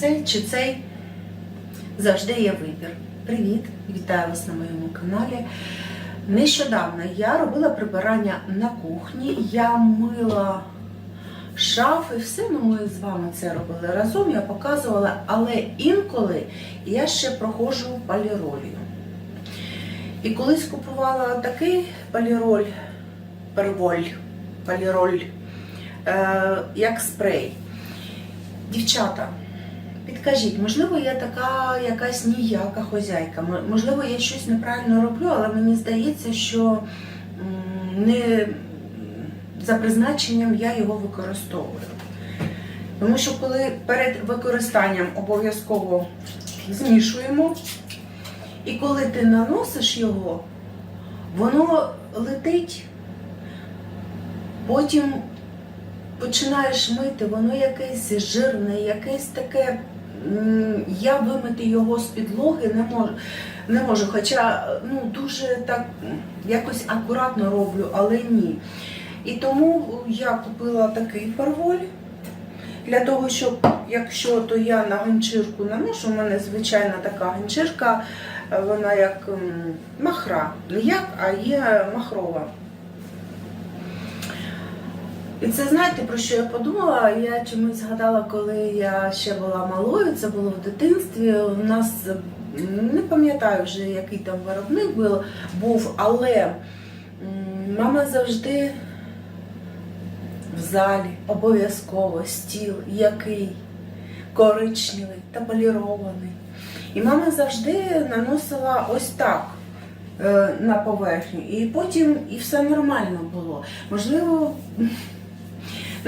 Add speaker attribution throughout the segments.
Speaker 1: цей чи цей завжди є вибір. Привіт! Вітаю вас на моєму каналі. Нещодавно я робила прибирання на кухні, я мила шафи, все, ну ми з вами це робили разом, я показувала, але інколи я ще проходжу поліролію. І колись купувала такий поліроль, перволь, поліроль, е, як спрей. Дівчата, підкажіть, можливо, я така якась ніяка хозяйка, можливо, я щось неправильно роблю, але мені здається, що не за призначенням я його використовую. Тому що коли перед використанням обов'язково змішуємо, і коли ти наносиш його, воно летить, потім починаєш мити, воно якесь жирне, якесь таке. Я вимити його з підлоги не можу, не можу. Хоча ну, дуже так якось акуратно роблю, але ні. І тому я купила такий парволь. Для того, щоб якщо то я на ганчірку наношу, у мене звичайна така ганчірка, е, вона як махра. Не як, а є махрова. І це знаєте, про що я подумала? Я чомусь згадала, коли я ще була малою, це було в дитинстві. У нас не пам'ятаю вже, який там виробник був, але мама завжди в залі обов'язково стіл, який коричневий та полірований. І мама завжди наносила ось так е, на поверхню. І потім і все нормально було. Можливо,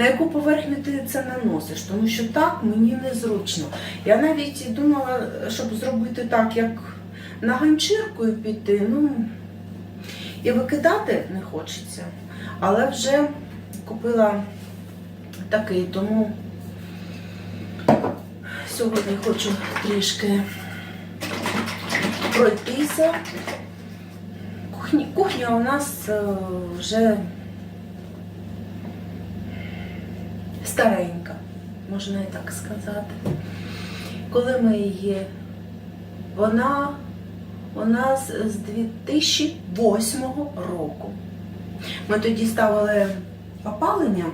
Speaker 1: на яку поверхню ти це наносиш, тому що так мені незручно. Я навіть думала, щоб зробити так, як на ганчіркою піти, ну і викидати не хочеться. Але вже купила такий, тому сьогодні хочу трішки пройтися. Кухня, кухня у нас е, вже старенька, можна і так сказати. Коли ми її, вона у нас з 2008 року. Ми тоді ставили опалення.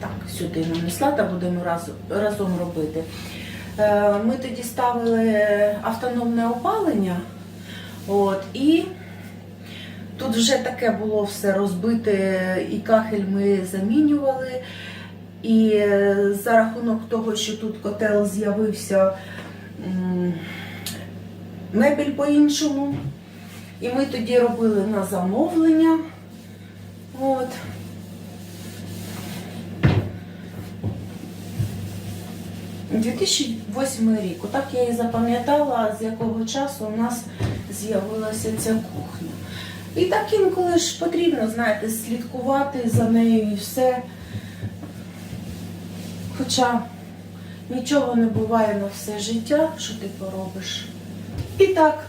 Speaker 1: Так, сюди нанесла та будемо раз, разом робити. Е, Ми тоді ставили автономне опалення. От, і тут вже таке було все розбите, і кахель ми замінювали. І е, за рахунок того, що тут котел з'явився мебель по-іншому. І ми тоді робили на замовлення. От. У 2008 рік. Отак я і запам'ятала, з якого часу у нас з'явилася ця кухня. І так інколи ж потрібно, знаєте, слідкувати за нею і все. Хоча нічого не буває на все життя, що ти поробиш. І так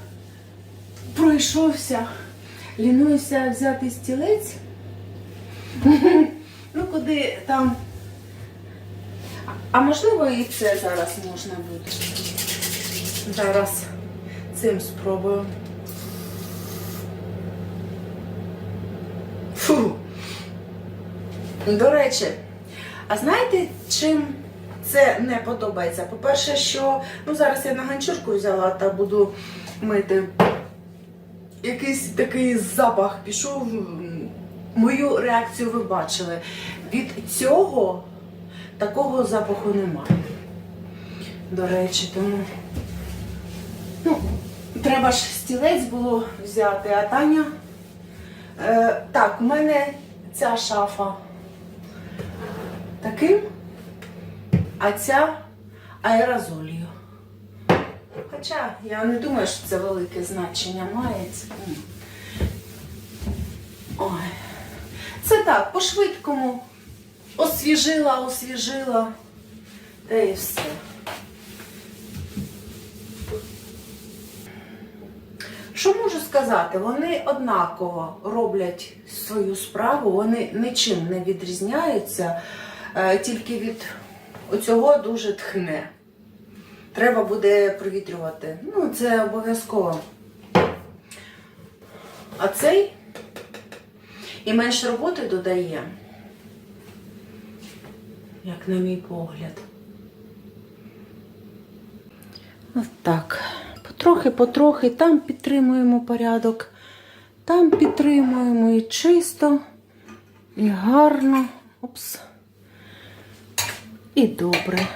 Speaker 1: пройшовся, лінуюся взяти стілець. Ну, куди там. А можливо і це зараз можна буде. Зараз цим спробую. Фу. До речі, а знаєте, чим це не подобається? По-перше, що ну зараз я на ганчурку взяла та буду мити. Якийсь такий запах пішов. Мою реакцію ви бачили. Від цього такого запаху немає. До речі, тому ну, треба ж стілець було взяти, а Таня. Е, так, у мене ця шафа таким, а ця аерозолью. Хоча я не думаю, що це велике значення має. Ой. Це так, по-швидкому. Освіжила, освіжила. Та і все. Що можу сказати? Вони однаково роблять свою справу, вони нічим не відрізняються, тільки від оцього дуже тхне. Треба буде провітрювати. Ну, це обов'язково. А цей і менше роботи додає, як на мій погляд. Ось так. Потрохи-потрохи там підтримуємо порядок, там підтримуємо і чисто, і гарно. Опс. І добре.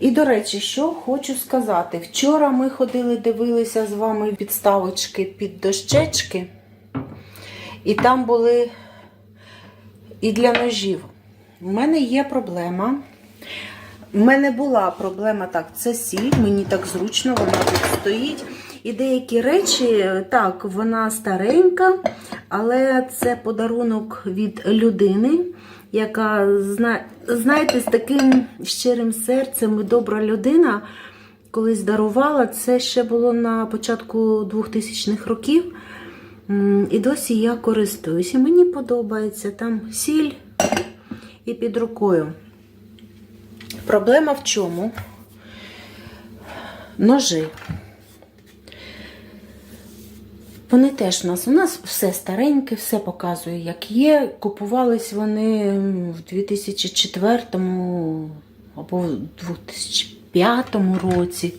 Speaker 1: І, до речі, що хочу сказати. Вчора ми ходили, дивилися з вами підставочки під дощечки, і там були і для ножів. У мене є проблема. У мене була проблема, так, це сіль, мені так зручно, вона тут стоїть. І деякі речі, так, вона старенька, але це подарунок від людини, яка, зна- знаєте, з таким щирим серцем і добра людина колись дарувала. Це ще було на початку 2000-х років. І досі я користуюся. Мені подобається там сіль і під рукою. Проблема в чому? Ножи. Вони теж у нас. У нас все стареньке, все показує, як є. Купувались вони в 2004 або в 2005 році.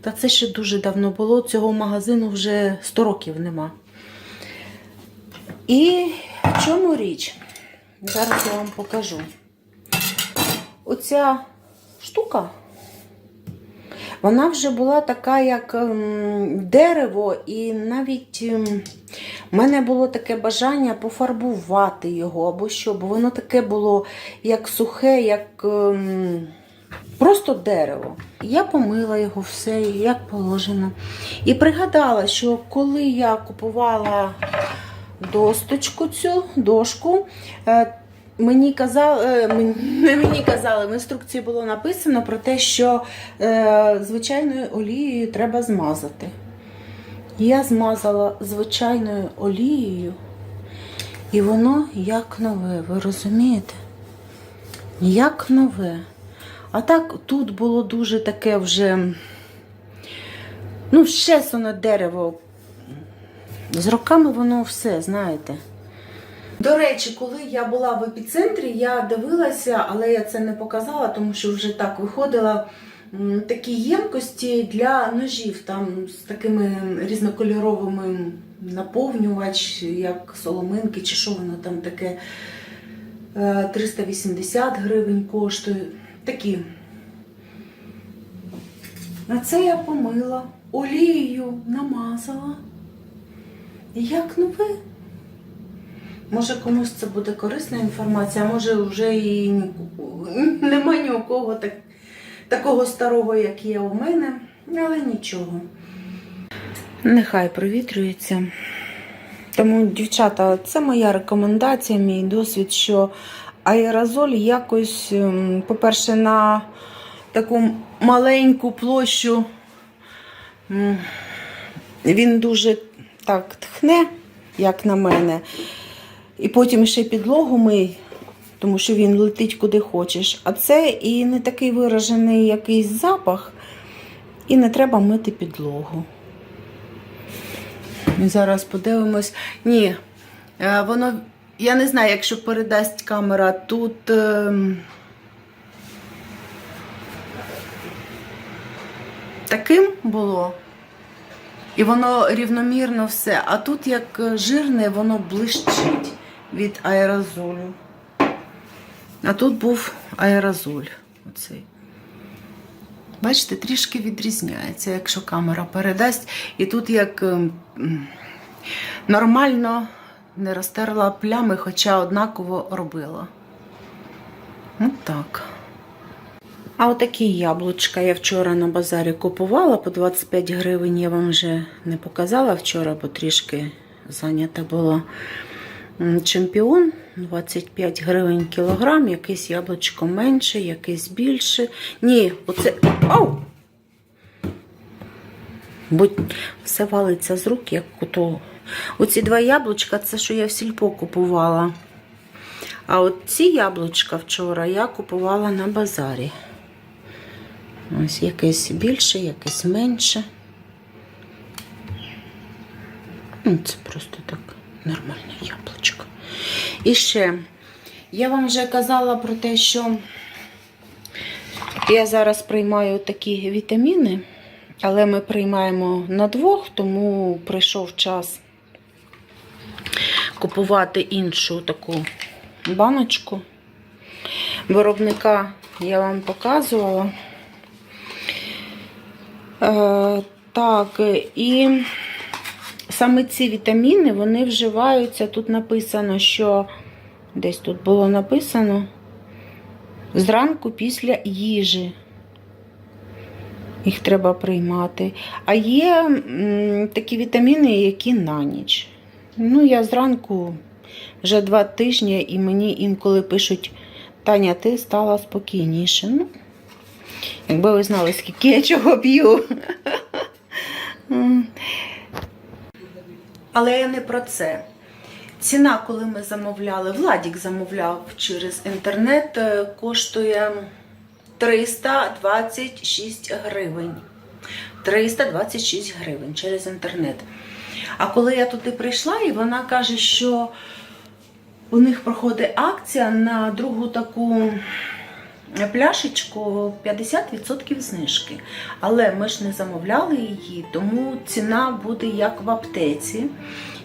Speaker 1: Та це ще дуже давно було. Цього магазину вже 100 років нема. І в чому річ? Зараз я вам покажу. Оця штука, вона вже була така, як ем, дерево, і навіть ем, в мене було таке бажання пофарбувати його або що, бо воно таке було як сухе, як ем, просто дерево. Я помила його все, як положено. І пригадала, що коли я купувала досточку цю дошку, е, Мені казали, е, не мені казали, в інструкції було написано про те, що е, звичайною олією треба змазати. Я змазала звичайною олією, і воно як нове, ви розумієте? Як нове. А так тут було дуже таке вже, ну, щесане дерево. З роками воно все, знаєте. До речі, коли я була в епіцентрі, я дивилася, але я це не показала, тому що вже так виходила. Такі ємкості для ножів, там з такими різнокольоровими наповнювач, як соломинки, чи що воно там таке. Е, 380 гривень коштує. Такі. А це я помила, олією намазала. Як нове. Може комусь це буде корисна інформація, може вже і нема ні у кого так, такого старого, як є у мене, але нічого. Нехай провітрюється. Тому, дівчата, це моя рекомендація, мій досвід, що аерозоль якось, ем, по-перше, на таку маленьку площу він дуже так тхне, як на мене. І потім ще підлогу мий, тому що він летить куди хочеш. А це і не такий виражений якийсь запах, і не треба мити підлогу. Зараз подивимось. Ні, е, воно, я не знаю, якщо передасть камера, тут. ем, Таким було. І воно рівномірно все. А тут як е, жирне, воно блищить від аерозолю. А тут був аерозоль. Оцей. Бачите, трішки відрізняється, якщо камера передасть. І тут як ем, нормально не розтерла плями, хоча однаково робила. От так. А отакі яблучка я вчора на базарі купувала по 25 гривень. Я вам вже не показала вчора, бо трішки зайнята була. Чемпіон 25 гривень кілограм, якесь яблучко менше, якесь більше. Ні, оце. Ау! Бо все валиться з рук, як куто. Оці два яблучка це що я в сільпо купувала. А от ці яблучка вчора я купувала на базарі. Ось якесь більше, якесь менше. Ну, Це просто так нормальне яблучко. І ще, я вам вже казала про те, що я зараз приймаю такі вітаміни, але ми приймаємо на двох, тому прийшов час купувати іншу таку баночку. Виробника я вам показувала. Е, так, і саме ці вітаміни вони вживаються. Тут написано, що десь тут було написано зранку після їжі. Їх треба приймати. А є такі вітаміни, які на ніч. Ну, я зранку вже два тижні, і мені інколи пишуть, Таня, ти стала спокійніше. Ну, якби ви знали, скільки я чого п'ю. Але я не про це. Ціна, коли ми замовляли, Владік замовляв через інтернет, е, коштує 326 гривень. 326 гривень через інтернет. А коли я туди прийшла, і вона каже, що у них проходить акція на другу таку пляшечку 50% знижки. Але ми ж не замовляли її, тому ціна буде як в аптеці.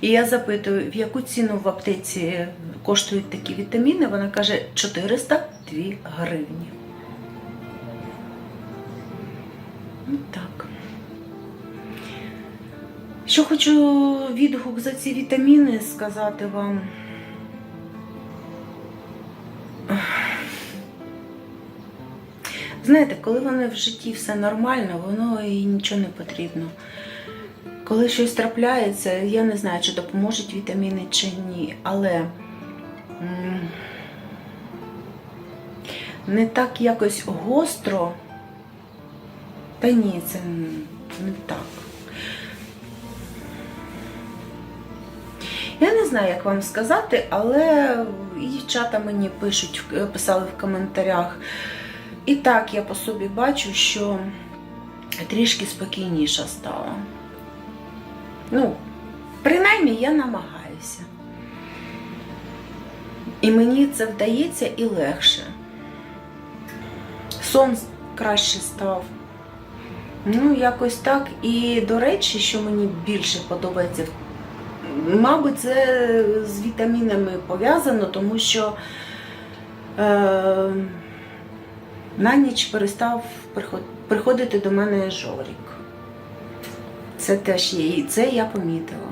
Speaker 1: І я запитую, в яку ціну в аптеці коштують такі вітаміни? Вона каже 402 гривні. Ну, Так. Що хочу відгук за ці вітаміни сказати вам. Знаєте, коли вони в житті все нормально, воно і нічого не потрібно. Коли щось трапляється, я не знаю, чи допоможуть вітаміни чи ні, але не так якось гостро. Та ні, це не так. Я не знаю, як вам сказати, але дівчата мені пишуть, писали в коментарях. І так я по собі бачу, що трішки спокійніша стала. Ну, принаймні я намагаюся. І мені це вдається і легше. Сон краще став. Ну, якось так. І, до речі, що мені більше подобається, мабуть, це з вітамінами пов'язано, тому що е, на ніч перестав приходити до мене жорік. Це теж є, і це я помітила.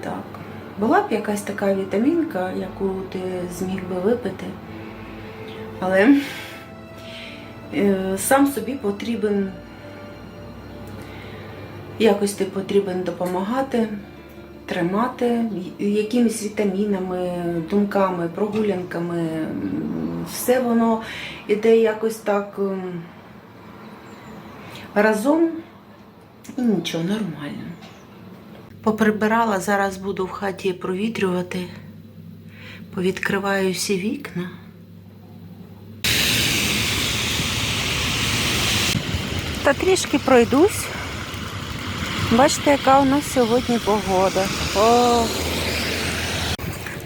Speaker 1: Так. Була б якась така вітамінка, яку ти зміг би випити, але е, сам собі потрібен, якось ти потрібен допомагати, тримати якимись вітамінами, думками, прогулянками. Все воно іде якось так ем, разом і нічого, нормально. Поприбирала, зараз буду в хаті провітрювати. Повідкриваю всі вікна. Та трішки пройдусь. Бачите, яка у нас сьогодні погода. О!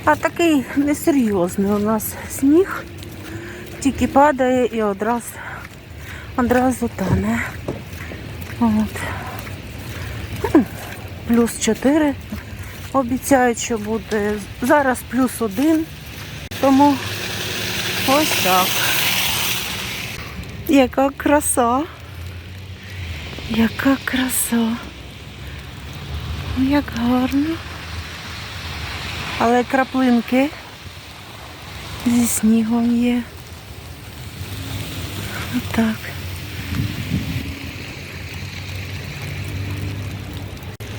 Speaker 1: А такий несерйозний у нас сніг. Тільки падає і одразу, одразу тане. От. Плюс 4 обіцяють, що буде. Зараз плюс 1. Тому ось так. Яка краса. Яка краса. Як гарно. Але краплинки зі снігом є. Отак.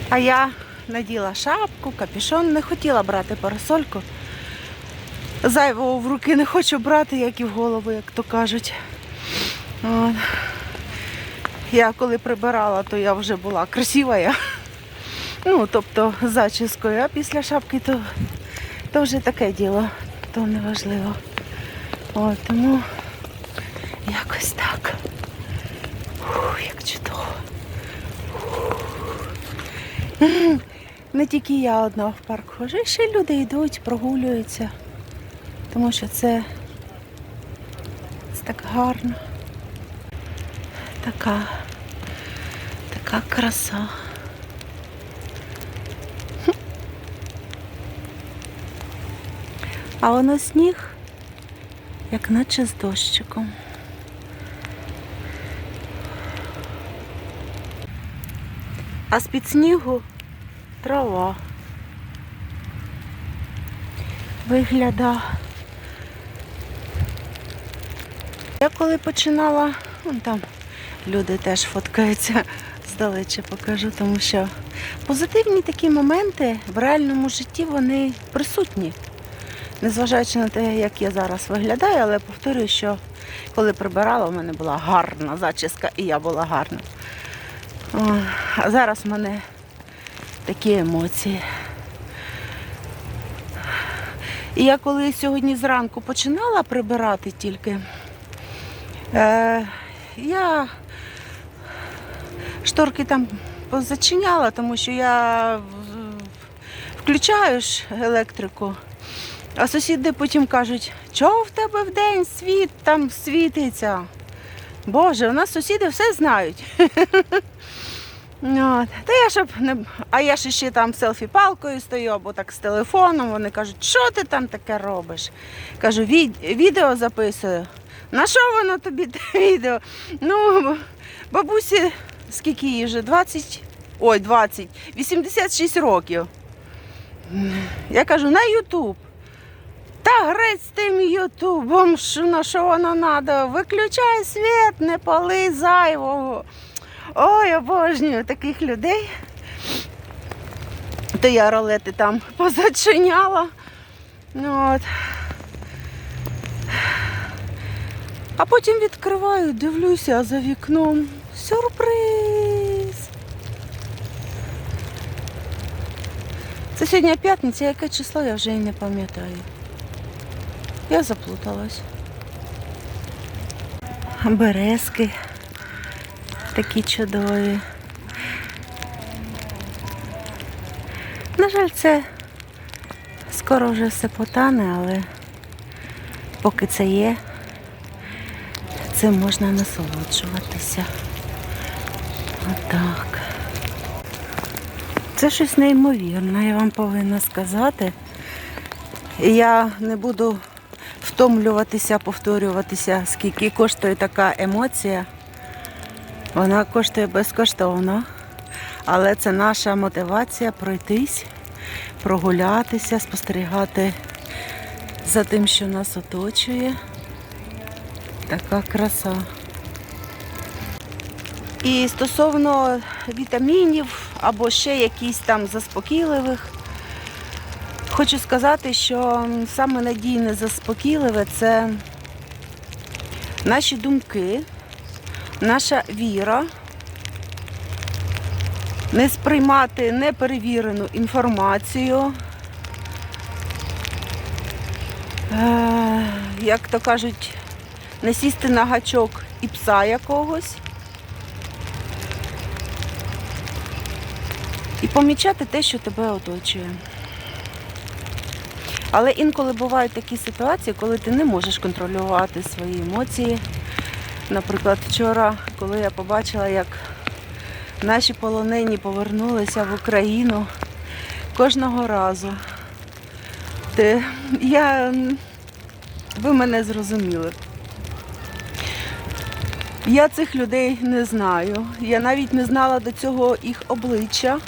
Speaker 1: А я наділа шапку, капюшон, не хотіла брати парасольку. Зайвого в руки не хочу брати, як і в голову, як то кажуть. От. Я коли прибирала, то я вже була красива. Я. Ну, тобто зачіскою, а після шапки то, то вже таке діло, то не важливо. От, тому якось так. Ух, як чудово. Не тільки я одна в парк ходжу, і ще люди йдуть, прогулюються. Тому що це, це так гарно. Така, така краса. А воно сніг, як наче з дощиком. А з-під снігу трава. Вигляда. Я коли починала, вон там люди теж фоткаються, здалече покажу, тому що позитивні такі моменти в реальному житті вони присутні. Незважаючи на те, як я зараз виглядаю, але повторюю, що коли прибирала, у мене була гарна зачіска і я була гарна. О, А зараз в мене такі емоції. І я коли сьогодні зранку починала прибирати тільки, е, я шторки там позачиняла, тому що я включаю ж електрику. А сусіди потім кажуть, чого в тебе в день світ там світиться? Боже, у нас сусіди все знають. Та я щоб не. А я ж ще там селфі-палкою стою або так з телефоном. Вони кажуть, що ти там таке робиш? Кажу, «Від- відео записую. На що воно тобі відео? Ну, бабусі, скільки їй вже? 20? Ой, 20, 86 років. Я кажу, на Ютуб. Та грець з тим Ютубом, що на що воно треба? Виключай світ, не пали зайвого. Ой, обожнюю таких людей. То я ролети там позачиняла. Ну, от. А потім відкриваю, дивлюся, а за вікном сюрприз. Це сьогодні п'ятниця, яке число, я вже і не пам'ятаю. Я заплуталась. Березки такі чудові. На жаль, це скоро вже все потане, але поки це є, цим можна насолоджуватися. Отак. Це щось неймовірне, я вам повинна сказати. Я не буду втомлюватися, повторюватися, скільки коштує така емоція. Вона коштує безкоштовно, але це наша мотивація пройтись, прогулятися, спостерігати за тим, що нас оточує. Така краса. І стосовно вітамінів або ще якісь там заспокійливих, хочу сказати, що саме надійне заспокійливе це наші думки, наша віра, не сприймати неперевірену інформацію. Е, Як то кажуть, не сісти на гачок і пса якогось. І помічати те, що тебе оточує. Але інколи бувають такі ситуації, коли ти не можеш контролювати свої емоції. Наприклад, вчора, коли я побачила, як наші полонені повернулися в Україну кожного разу, ти, я, ви мене зрозуміли. Я цих людей не знаю. Я навіть не знала до цього їх обличчя.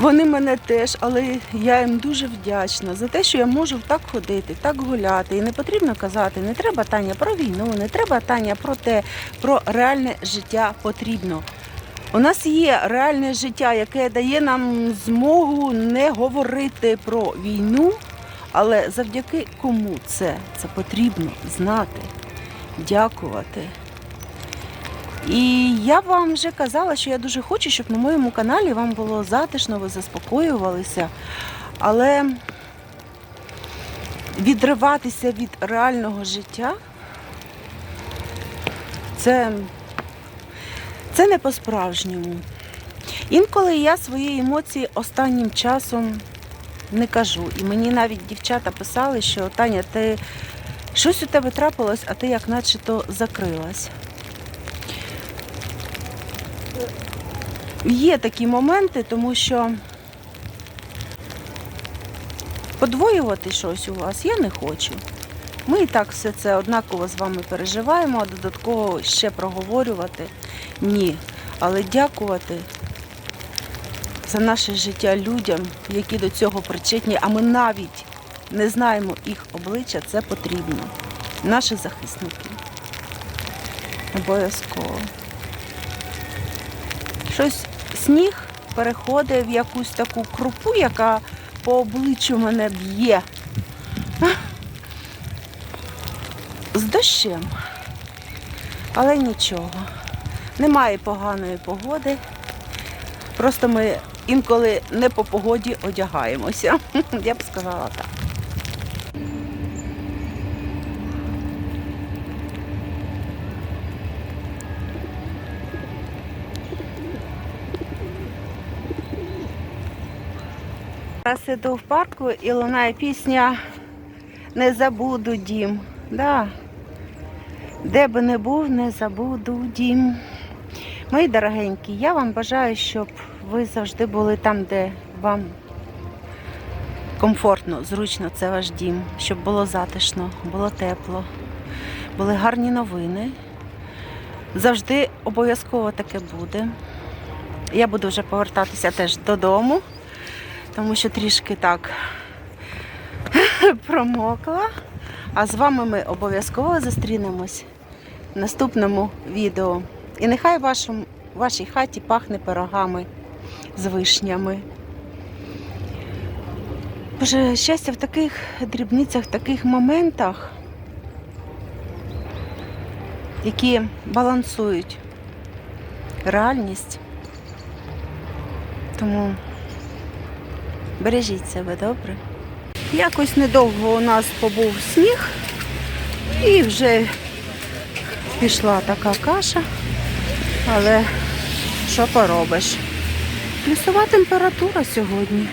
Speaker 1: Вони мене теж, але я їм дуже вдячна за те, що я можу так ходити, так гуляти. І не потрібно казати, не треба Таня про війну, не треба Таня про те, про реальне життя потрібно. У нас є реальне життя, яке дає нам змогу не говорити про війну, але завдяки кому це? Це потрібно знати, дякувати. І я вам вже казала, що я дуже хочу, щоб на моєму каналі вам було затишно, ви заспокоювалися. Але відриватися від реального життя це, це не по-справжньому. Інколи я свої емоції останнім часом не кажу. І мені навіть дівчата писали, що Таня, ти щось у тебе трапилось, а ти як наче то закрилась. Є такі моменти, тому що подвоювати щось у вас я не хочу. Ми і так все це однаково з вами переживаємо, а додатково ще проговорювати ні. Але дякувати за наше життя людям, які до цього причетні, а ми навіть не знаємо їх обличчя, це потрібно. Наші захисники. Обов'язково. Щось сніг переходить в якусь таку крупу, яка по обличчю мене б'є. З дощем. Але нічого. Немає поганої погоди. Просто ми інколи не по погоді одягаємося. Я б сказала так. Зараз іду в парку і лунає пісня Не забуду дім. Да. Де би не був, не забуду дім. Мої дорогенькі, я вам бажаю, щоб ви завжди були там, де вам комфортно, зручно, це ваш дім, щоб було затишно, було тепло, були гарні новини. Завжди обов'язково таке буде. Я буду вже повертатися теж додому, тому що трішки так промокла. А з вами ми обов'язково зустрінемось в наступному відео. І нехай вашому, вашій хаті пахне пирогами з вишнями. Боже, щастя в таких дрібницях, в таких моментах, які балансують реальність. Тому бережіть себе добре. Якось недовго у нас побув сніг і вже пішла така каша, але що поробиш? Плюсова температура сьогодні.